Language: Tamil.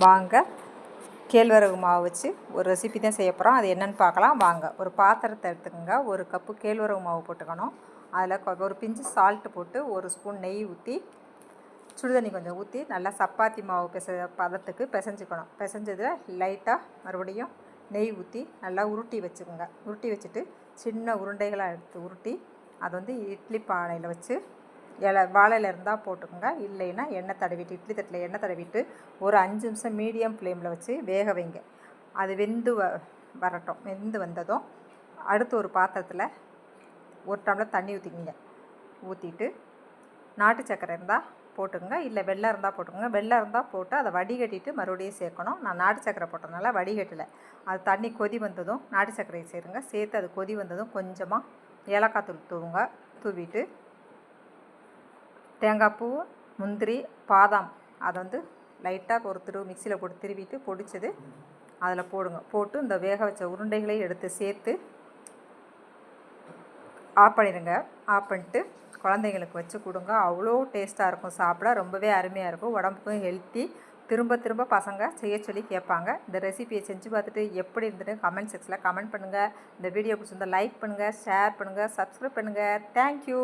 வாங்க. கேழ்வரகு மாவு வச்சு ஒரு ரெசிபி தான் செய்ய போகிறோம் அது என்னென்னு பார்க்கலாம். வாங்க. ஒரு பாத்திரத்தை எடுத்துக்கோங்க. ஒரு கப்பு கேழ்வரகு மாவு போட்டுக்கணும். அதில் ஒரு பிஞ்சு சால்ட்டு போட்டு ஒரு ஸ்பூன் நெய் ஊற்றி சுடுதண்ணி கொஞ்சம் ஊற்றி நல்லா சப்பாத்தி மாவு பிச பதத்துக்கு பிசைஞ்சுக்கணும். பிசைஞ்சதில் லைட்டாக மறுபடியும் நெய் ஊற்றி நல்லா உருட்டி வச்சுக்கோங்க. உருட்டி வச்சுட்டு சின்ன உருண்டைகளாக எடுத்து உருட்டி அதை வந்து இட்லி பானையில் வச்சு இலை வாழையில் இருந்தால் போட்டுக்கோங்க. இல்லைன்னா எண்ணெய் தடவிட்டு இட்லி தட்டில் எண்ணெய் தடவிட்டு ஒரு அஞ்சு நிமிஷம் மீடியம் ஃப்ளேமில் வச்சு வேக வைங்க. அது வெந்து வ வரட்டும். வெந்து வந்ததும் அடுத்து ஒரு பாத்திரத்தில் ஒரு டம்ளர் தண்ணி ஊற்றிக்கிங்க ஊற்றிட்டு நாட்டு சக்கரை இருந்தால் போட்டுக்கோங்க. இல்லை வெள்ளம் இருந்தால் போட்டுக்கோங்க. வெள்ளம் இருந்தால் போட்டு அதை வடிகட்டிட்டு மறுபடியும் சேர்க்கணும். நான் நாட்டு சக்கரை போட்டதுனால வடிகட்டலை. அது தண்ணி கொதி வந்ததும் நாட்டு சக்கரையை சேருங்க. சேர்த்து அது கொதி வந்ததும் கொஞ்சமாக ஏலக்காய் தூள் தூவுங்க. தூவிட்டு தேங்காய் பூ முந்திரி பாதாம். அதை வந்து லைட்டாக ஒரு திரு மிக்சியில் போட்டு திருவிட்டு பொடிச்சது அதில் போடுங்க. போட்டு இந்த வேக வச்ச உருண்டைகளையும் எடுத்து சேர்த்து ஆஃப் பண்ணிடுங்க. ஆஃப் பண்ணிட்டு குழந்தைங்களுக்கு வச்சு கொடுங்க. அவ்வளோ டேஸ்ட்டாக இருக்கும். சாப்பிட ரொம்பவே அருமையாக இருக்கும். உடம்புக்கும் ஹெல்த்தி திரும்ப திரும்ப பசங்க செய்ய சொல்லி கேட்பாங்க. இந்த ரெசிபியை செஞ்சு பார்த்துட்டு எப்படி இருந்துட்டு கமெண்ட் செக்ஷனில் கமெண்ட் பண்ணுங்கள் இந்த வீடியோ பிடிச்சிருந்தால் லைக் பண்ணுங்கள் ஷேர் பண்ணுங்கள் சப்ஸ்கிரைப் பண்ணுங்கள் தேங்க்யூ